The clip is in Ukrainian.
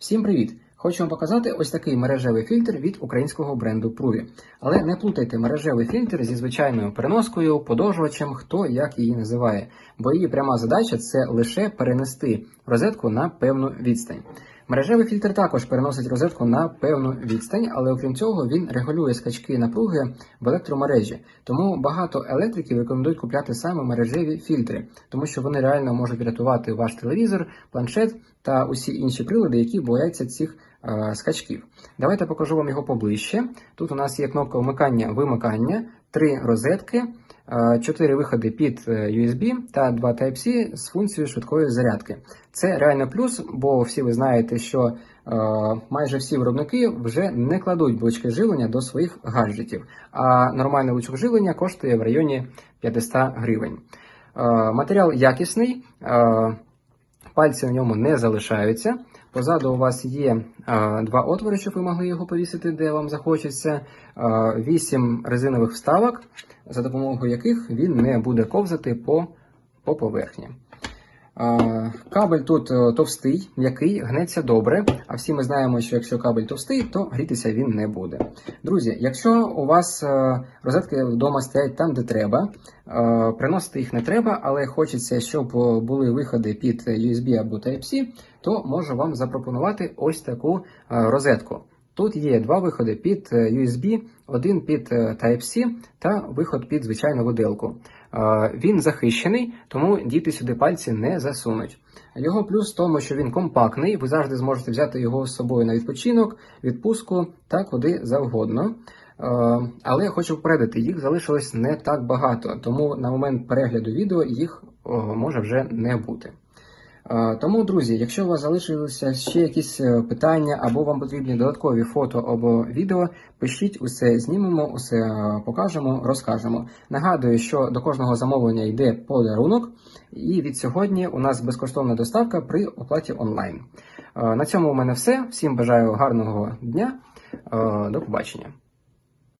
Всім привіт! Хочу вам показати ось такий мережевий фільтр від українського бренду Pruvi. Але не плутайте мережевий фільтр зі звичайною переноскою, подовжувачем, хто як її називає, бо її пряма задача це лише перенести розетку на певну відстань. Мережевий фільтр також переносить розетку на певну відстань, але окрім цього він регулює скачки напруги в електромережі. Тому багато електриків рекомендують купляти саме мережеві фільтри, тому що вони реально можуть врятувати ваш телевізор, планшет та усі інші прилади, які бояться цих е, скачків. Давайте покажу вам його поближче. Тут у нас є кнопка вмикання вимикання, три розетки, е, чотири виходи під е, USB та два Type-C з функцією швидкої зарядки. Це реально плюс, бо всі ви знаєте, що е, майже всі виробники вже не кладуть блочки живлення до своїх гаджетів, а нормальний лучок живлення коштує в районі 500 гривень. Е, матеріал якісний. Пальці на ньому не залишаються. Позаду у вас є е, два отвори, щоб ви могли його повісити, де вам захочеться. Е, Вісім резинових вставок, за допомогою яких він не буде ковзати по, по поверхні. Кабель тут е, товстий, м'який, гнеться добре. А всі ми знаємо, що якщо кабель товстий, то грітися він не буде. Друзі, якщо у вас е, розетки вдома стоять там, де треба, е, приносити їх не треба, але хочеться, щоб були виходи під USB або Type-C, то можу вам запропонувати ось таку розетку. Тут є два виходи під е, USB, один під е, Type-C та виход під звичайну виделку. Е, Він захищений, тому діти сюди пальці не засунуть. Його плюс в тому, що він компактний, ви завжди зможете взяти його з собою на відпочинок, відпустку та куди завгодно. Але я хочу попередити, їх залишилось не так багато, тому на момент перегляду відео їх може вже не бути. Тому, друзі, якщо у вас залишилися ще якісь е, питання або вам потрібні додаткові фото або відео, пишіть усе знімемо, усе е, покажемо, розкажемо. Нагадую, що до кожного замовлення йде подарунок, і від сьогодні у нас безкоштовна доставка при оплаті онлайн. Е, На цьому у мене все. Всім бажаю гарного дня. До побачення.